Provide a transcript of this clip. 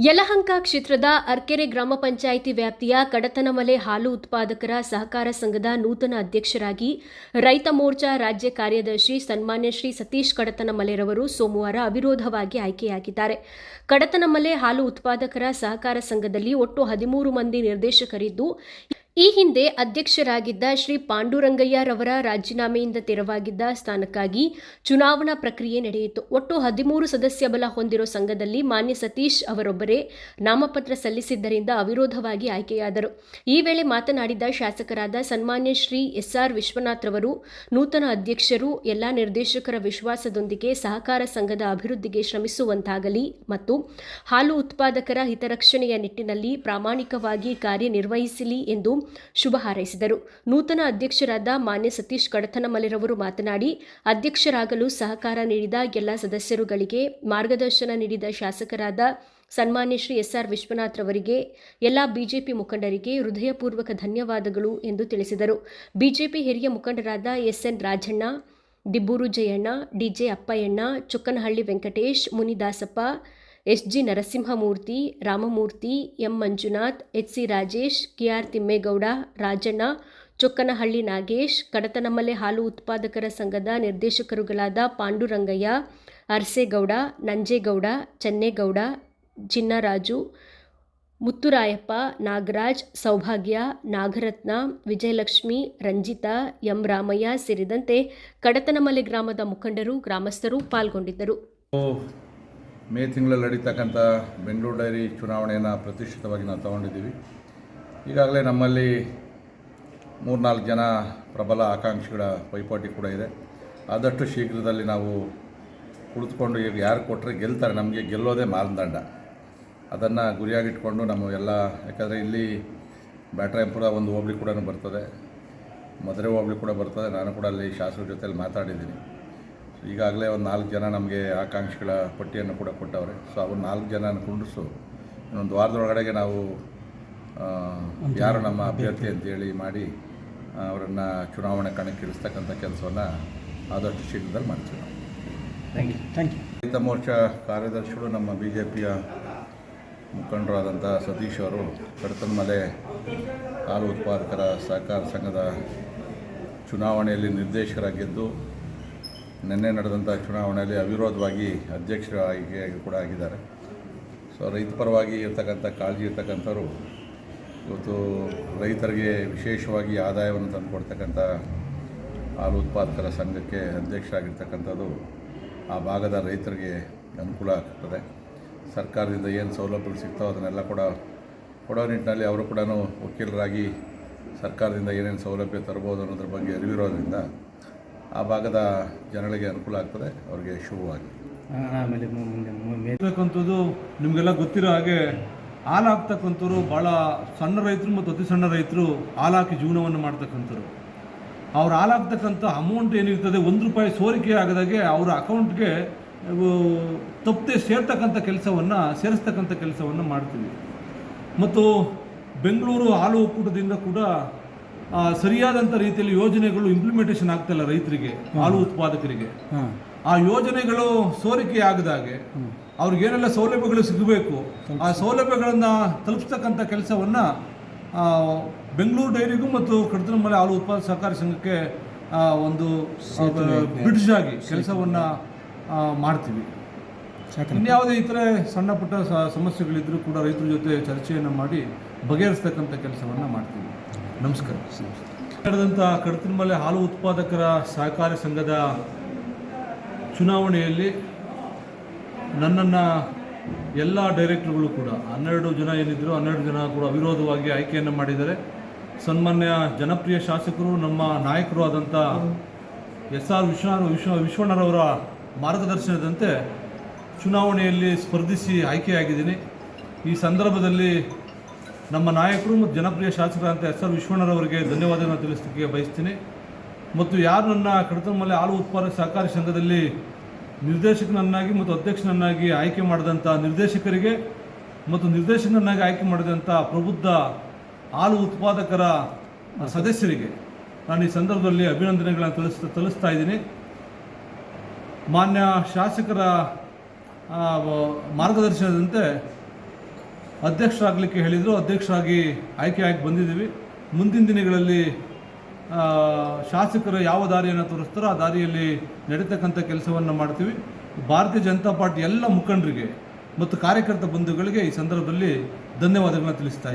ಯಲಹಂಕ ಕ್ಷೇತ್ರದ ಅರ್ಕೆರೆ ಗ್ರಾಮ ಪಂಚಾಯಿತಿ ವ್ಯಾಪ್ತಿಯ ಕಡತನಮಲೆ ಹಾಲು ಉತ್ಪಾದಕರ ಸಹಕಾರ ಸಂಘದ ನೂತನ ಅಧ್ಯಕ್ಷರಾಗಿ ರೈತ ಮೋರ್ಚಾ ರಾಜ್ಯ ಕಾರ್ಯದರ್ಶಿ ಸನ್ಮಾನ್ಯ ಶ್ರೀ ಸತೀಶ್ ಕಡತನಮಲೆರವರು ಸೋಮವಾರ ಅವಿರೋಧವಾಗಿ ಆಯ್ಕೆಯಾಗಿದ್ದಾರೆ. ಕಡತನಮಲೆ ಹಾಲು ಉತ್ಪಾದಕರ ಸಹಕಾರ ಸಂಘದಲ್ಲಿ ಒಟ್ಟು ಹದಿಮೂರು ಮಂದಿ ನಿರ್ದೇಶಕರಿದ್ದು ಈ ಹಿಂದೆ ಅಧ್ಯಕ್ಷರಾಗಿದ್ದ ಶ್ರೀ ಪಾಂಡುರಂಗಯ್ಯರವರ ರಾಜೀನಾಮೆಯಿಂದ ತೆರವಾಗಿದ್ದ ಸ್ಥಾನಕ್ಕಾಗಿ ಚುನಾವಣಾ ಪ್ರಕ್ರಿಯೆ ನಡೆಯಿತು. ಒಟ್ಟು ಹದಿಮೂರು ಸದಸ್ಯ ಬಲ ಹೊಂದಿರೋ ಸಂಘದಲ್ಲಿ ಮಾನ್ಯ ಸತೀಶ್ ಅವರೊಬ್ಬರೇ ನಾಮಪತ್ರ ಸಲ್ಲಿಸಿದ್ದರಿಂದ ಅವಿರೋಧವಾಗಿ ಆಯ್ಕೆಯಾದರು. ಈ ವೇಳೆ ಮಾತನಾಡಿದ ಶಾಸಕರಾದ ಸನ್ಮಾನ್ಯ ಶ್ರೀ ಎಸ್ಆರ್ ವಿಶ್ವನಾಥ್ ರವರು, ನೂತನ ಅಧ್ಯಕ್ಷರು, ಎಲ್ಲ ನಿರ್ದೇಶಕರ ವಿಶ್ವಾಸದೊಂದಿಗೆ ಸಹಕಾರ ಸಂಘದ ಅಭಿವೃದ್ಧಿಗೆ ಶ್ರಮಿಸುವಂತಾಗಲಿ ಮತ್ತು ಹಾಲು ಉತ್ಪಾದಕರ ಹಿತರಕ್ಷಣೆಯ ನಿಟ್ಟಿನಲ್ಲಿ ಪ್ರಾಮಾಣಿಕವಾಗಿ ಕಾರ್ಯನಿರ್ವಹಿಸಲಿ ಎಂದು ಶುಭ ಹಾರೈಸಿದರು. ನೂತನ ಅಧ್ಯಕ್ಷರಾದ ಮಾನ್ಯ ಸತೀಶ್ ಕಡತನಮಲೆರವರು ಮಾತನಾಡಿ, ಅಧ್ಯಕ್ಷರಾಗಲು ಸಹಕಾರ ನೀಡಿದ ಎಲ್ಲ ಸದಸ್ಯರುಗಳಿಗೆ ಮಾರ್ಗದರ್ಶನ ನೀಡಿದ ಶಾಸಕರಾದ ಸನ್ಮಾನ್ಯ ಶ್ರೀ ಎಸ್ಆರ್ ವಿಶ್ವನಾಥ್ ರವರಿಗೆ, ಎಲ್ಲ ಬಿಜೆಪಿ ಮುಖಂಡರಿಗೆ ಹೃದಯಪೂರ್ವಕ ಧನ್ಯವಾದಗಳು ಎಂದು ತಿಳಿಸಿದರು. ಬಿಜೆಪಿ ಹಿರಿಯ ಮುಖಂಡರಾದ SN Rajanna Dibbur Jayanna DJ Appayyanna, Chokkanahalli Venkatesh, Munidasappa SG Narasimhamurthy, Ramamurthy, M Manjunath, H C Rajesh, K R Thimmegowda, Rajanna, Chokkanahalli Nagesh, Kadatanamale ಹಾಲು ಉತ್ಪಾದಕರ ಸಂಘದ ನಿರ್ದೇಶಕರುಗಳಾದ ಪಾಂಡುರಂಗಯ್ಯ, ಅರ್ಸೇಗೌಡ, ನಂಜೇಗೌಡ, ಚೆನ್ನೇಗೌಡ ಚಿನ್ನರಾಜು ಮುತ್ತುರಾಯಪ್ಪ, ನಾಗರಾಜ್, ಸೌಭಾಗ್ಯ, ನಾಗರತ್ನ, ವಿಜಯಲಕ್ಷ್ಮಿ, ರಂಜಿತಾ, ಎಂ ರಾಮಯ್ಯ ಸೇರಿದಂತೆ ಕಡತನಮಲೆ ಗ್ರಾಮದ ಮುಖಂಡರು, ಗ್ರಾಮಸ್ಥರು ಪಾಲ್ಗೊಂಡಿದ್ದರು. ಮೇ ತಿಂಗಳಲ್ಲಿ ನಡೀತಕ್ಕಂಥ ಬೆಂಗಳೂರು ಡೈರಿ ಚುನಾವಣೆಯನ್ನು ಪ್ರತಿಷ್ಠಿತವಾಗಿ ನಾವು ತಗೊಂಡಿದ್ದೀವಿ. ಈಗಾಗಲೇ ನಮ್ಮಲ್ಲಿ ಮೂರ್ನಾಲ್ಕು ಜನ ಪ್ರಬಲ ಆಕಾಂಕ್ಷಿಗಳ ಪೈಪೋಟಿ ಕೂಡ ಇದೆ. ಆದಷ್ಟು ಶೀಘ್ರದಲ್ಲಿ ನಾವು ಕುಳಿತುಕೊಂಡು ಈಗ ಯಾರು ಕೊಟ್ಟರೆ ಗೆಲ್ತಾರೆ, ನಮಗೆ ಗೆಲ್ಲೋದೇ ಮಾನದಂಡ. ಅದನ್ನು ಗುರಿಯಾಗಿಟ್ಕೊಂಡು ನಮ್ಮ ಎಲ್ಲ, ಯಾಕಂದರೆ ಇಲ್ಲಿ ಬ್ಯಾಟ್ರಾಯಂಪುರ ಒಂದು ಹೋಬಳಿ ಕೂಡ ಬರ್ತದೆ ಮದುವೆ ಹೋಬಳಿ ಕೂಡ ಬರ್ತದೆ. ನಾನು ಕೂಡ ಅಲ್ಲಿ ಶಾಸಕರ ಜೊತೆಲಿ ಮಾತಾಡಿದ್ದೀನಿ. ಈಗಾಗಲೇ ಒಂದು ನಾಲ್ಕು ಜನ ನಮಗೆ ಆಕಾಂಕ್ಷಿಗಳ ಪಟ್ಟಿಯನ್ನು ಕೂಡ ಕೊಟ್ಟವ್ರೆ. ಸೊ ಅವ್ರ ನಾಲ್ಕು ಜನ ಕುಂಡಿಸು ಇನ್ನೊಂದು ವಾರದೊಳಗಡೆಗೆ ನಾವು ಯಾರು ನಮ್ಮ ಅಭ್ಯರ್ಥಿ ಅಂತೇಳಿ ಮಾಡಿ ಅವರನ್ನು ಚುನಾವಣೆ ಕಣಕ್ಕಿಳಿಸ್ತಕ್ಕಂಥ ಕೆಲಸವನ್ನು ಆದಷ್ಟು ಶೀಘ್ರದಲ್ಲಿ ಮಾಡ್ತೀವಿ ನಾವು. ಥ್ಯಾಂಕ್ ಯು ಥ್ಯಾಂಕ್ ಯು ರೈತ ಮೋರ್ಚಾ ಕಾರ್ಯದರ್ಶಿಗಳು ನಮ್ಮ ಬಿ ಜೆ ಪಿಯ ಮುಖಂಡರಾದಂಥ ಸತೀಶ್ ಅವರು ಕಡತನಮಲೆ ಹಾಲು ಉತ್ಪಾದಕರ ಸಹಕಾರ ಸಂಘದ ಚುನಾವಣೆಯಲ್ಲಿ ನಿರ್ದೇಶಕರಾಗಿದ್ದು ನಿನ್ನೆ ನಡೆದಂಥ ಚುನಾವಣೆಯಲ್ಲಿ ಅವಿರೋಧವಾಗಿ ಅಧ್ಯಕ್ಷರ ಆಯ್ಕೆಯಾಗಿ ಕೂಡ ಆಗಿದ್ದಾರೆ. ಸೊ ರೈತ ಪರವಾಗಿ ಇರ್ತಕ್ಕಂಥ ಕಾಳಜಿ ಇರ್ತಕ್ಕಂಥವ್ರು ಇವತ್ತು ರೈತರಿಗೆ ವಿಶೇಷವಾಗಿ ಆದಾಯವನ್ನು ತಂದುಕೊಡ್ತಕ್ಕಂಥ ಹಾಲು ಉತ್ಪಾದಕರ ಸಂಘಕ್ಕೆ ಅಧ್ಯಕ್ಷರಾಗಿರ್ತಕ್ಕಂಥದ್ದು ಆ ಭಾಗದ ರೈತರಿಗೆ ಅನುಕೂಲ ಆಗ್ತದೆ. ಸರ್ಕಾರದಿಂದ ಏನು ಸೌಲಭ್ಯಗಳು ಸಿಗ್ತಾವೋ ಅದನ್ನೆಲ್ಲ ಕೂಡ ಕೊಡೋ ನಿಟ್ಟಿನಲ್ಲಿ ಅವರು ಕೂಡ ವಕೀಲರಾಗಿ ಸರ್ಕಾರದಿಂದ ಏನೇನು ಸೌಲಭ್ಯ ತರ್ಬೋದು ಅನ್ನೋದ್ರ ಬಗ್ಗೆ ಅರಿವಿರೋದ್ರಿಂದ ಆ ಭಾಗದ ಜನಗಳಿಗೆ ಅನುಕೂಲ ಆಗ್ತದೆ, ಅವರಿಗೆ ಶುಭವಾಗಿ ಆಮೇಲೆ ಮು- ನಿಮಗೆಲ್ಲ ಗೊತ್ತಿರೋ ಹಾಗೆ ಹಾಲು ಹಾಕ್ತಕ್ಕಂಥವ್ರು ಭಾಳ ಸಣ್ಣ ರೈತರು ಮತ್ತು ಅತಿ ಸಣ್ಣ ರೈತರು ಹಾಲು ಹಾಕಿ ಜೀವನವನ್ನು ಮಾಡ್ತಕ್ಕಂಥವ್ರು. ಅವ್ರು ಹಾಲು ಹಾಕ್ತಕ್ಕಂಥ ಅಮೌಂಟ್ ಏನಿರ್ತದೆ ಒಂದು ರೂಪಾಯಿ ಸೋರಿಕೆ ಆಗದಾಗೆ ಅವರ ಅಕೌಂಟ್ಗೆ ತಪ್ಪದೆ ಸೇರ್ತಕ್ಕಂಥ ಕೆಲಸವನ್ನು, ಸೇರಿಸ್ತಕ್ಕಂಥ ಕೆಲಸವನ್ನು ಮಾಡ್ತೀವಿ. ಮತ್ತು ಬೆಂಗಳೂರು ಹಾಲು ಒಕ್ಕೂಟದಿಂದ ಕೂಡ ಸರಿಯಾದಂಥ ರೀತಿಯಲ್ಲಿ ಯೋಜನೆಗಳು ಇಂಪ್ಲಿಮೆಂಟೇಷನ್ ಆಗ್ತಿಲ್ಲ ರೈತರಿಗೆ ಹಾಲು ಉತ್ಪಾದಕರಿಗೆ. ಆ ಯೋಜನೆಗಳು ಸೋರಿಕೆ ಆಗದಾಗೆ ಅವ್ರಿಗೇನೆಲ್ಲ ಸೌಲಭ್ಯಗಳು ಸಿಗಬೇಕು. ಆ ಸೌಲಭ್ಯಗಳನ್ನು ತಲುಪಿಸ್ತಕ್ಕಂಥ ಕೆಲಸವನ್ನು ಬೆಂಗಳೂರು ಡೈರಿಗೂ ಮತ್ತು ಕಡತನಮಲೆ ಹಾಲು ಉತ್ಪಾದಕ ಸಹಕಾರ ಸಂಘಕ್ಕೆ ಒಂದು ಬ್ರಿಡ್ಜ್ ಆಗಿ ಕೆಲಸವನ್ನು ಮಾಡ್ತೀವಿ. ಇನ್ಯಾವುದೇ ಇತರೆ ಸಣ್ಣ ಪುಟ್ಟ ಸಮಸ್ಯೆಗಳಿದ್ದರೂ ಸಮಸ್ಯೆಗಳಿದ್ರೂ ಕೂಡ ರೈತರ ಜೊತೆ ಚರ್ಚೆಯನ್ನು ಮಾಡಿ ಬಗೆಹರಿಸ್ತಕ್ಕಂಥ ಕೆಲಸವನ್ನು ಮಾಡ್ತೀವಿ. ನಮಸ್ಕಾರ. ನಡೆದಂಥ ಕಡತನಮಲೆ ಹಾಲು ಉತ್ಪಾದಕರ ಸಹಕಾರಿ ಸಂಘದ ಚುನಾವಣೆಯಲ್ಲಿ ನನ್ನನ್ನು ಎಲ್ಲ ಡೈರೆಕ್ಟ್ರುಗಳು ಕೂಡ, ಹನ್ನೆರಡು ಜನ ಏನಿದ್ರು ಹನ್ನೆರಡು ಜನ ಕೂಡ ಅವಿರೋಧವಾಗಿ ಆಯ್ಕೆಯನ್ನು ಮಾಡಿದ್ದಾರೆ. ಸನ್ಮಾನ್ಯ ಜನಪ್ರಿಯ ಶಾಸಕರು, ನಮ್ಮ ನಾಯಕರು ಆದಂಥ ಎಸ್ ಆರ್ ವಿಶ್ವ ವಿಶ್ವ, ವಿಶ್ವಣ್ಣರವರ ಮಾರ್ಗದರ್ಶನದಂತೆ ಚುನಾವಣೆಯಲ್ಲಿ ಸ್ಪರ್ಧಿಸಿ ಆಯ್ಕೆಯಾಗಿದ್ದೀನಿ. ಈ ಸಂದರ್ಭದಲ್ಲಿ ನಮ್ಮ ನಾಯಕರು ಮತ್ತು ಜನಪ್ರಿಯ ಶಾಸಕರಂತ ಎಸ್ ಆರ್ ವಿಶ್ವಣ್ಣರವರಿಗೆ ಧನ್ಯವಾದಗಳನ್ನು ತಿಳಿಸಲಿಕ್ಕೆ ಬಯಸ್ತೀನಿ. ಮತ್ತು ಯಾರು ನನ್ನ ಕಡತಮಲೆ ಹಾಲು ಉತ್ಪಾದಕ ಸಹಕಾರಿ ಸಂಘದಲ್ಲಿ ನಿರ್ದೇಶಕನನ್ನಾಗಿ ಮತ್ತು ಅಧ್ಯಕ್ಷನನ್ನಾಗಿ ಆಯ್ಕೆ ಮಾಡಿದಂಥ ನಿರ್ದೇಶಕರಿಗೆ ಮತ್ತು ನಿರ್ದೇಶಕನನ್ನಾಗಿ ಆಯ್ಕೆ ಮಾಡಿದಂಥ ಪ್ರಬುದ್ಧ ಹಾಲು ಉತ್ಪಾದಕರ ಸದಸ್ಯರಿಗೆ ನಾನು ಈ ಸಂದರ್ಭದಲ್ಲಿ ಅಭಿನಂದನೆಗಳನ್ನು ತಿಳಿಸ್ತಾ ತಿಳಿಸ್ತಾ ಇದ್ದೀನಿ. ಮಾನ್ಯ ಶಾಸಕರ ಮಾರ್ಗದರ್ಶನದಂತೆ ಅಧ್ಯಕ್ಷರಾಗಲಿಕ್ಕೆ ಹೇಳಿದರು, ಅಧ್ಯಕ್ಷರಾಗಿ ಆಯ್ಕೆಯಾಗಿ ಬಂದಿದ್ದೀವಿ. ಮುಂದಿನ ದಿನಗಳಲ್ಲಿ ಶಾಸಕರು ಯಾವ ದಾರಿಯನ್ನು ತೋರಿಸ್ತಾರೋ ಆ ದಾರಿಯಲ್ಲಿ ನಡೀತಕ್ಕಂಥ ಕೆಲಸವನ್ನು ಮಾಡ್ತೀವಿ. ಭಾರತೀಯ ಜನತಾ ಪಾರ್ಟಿ ಎಲ್ಲ ಮುಖಂಡರಿಗೆ ಮತ್ತು ಕಾರ್ಯಕರ್ತ ಬಂಧುಗಳಿಗೆ ಈ ಸಂದರ್ಭದಲ್ಲಿ ಧನ್ಯವಾದಗಳನ್ನು ತಿಳಿಸ್ತಾ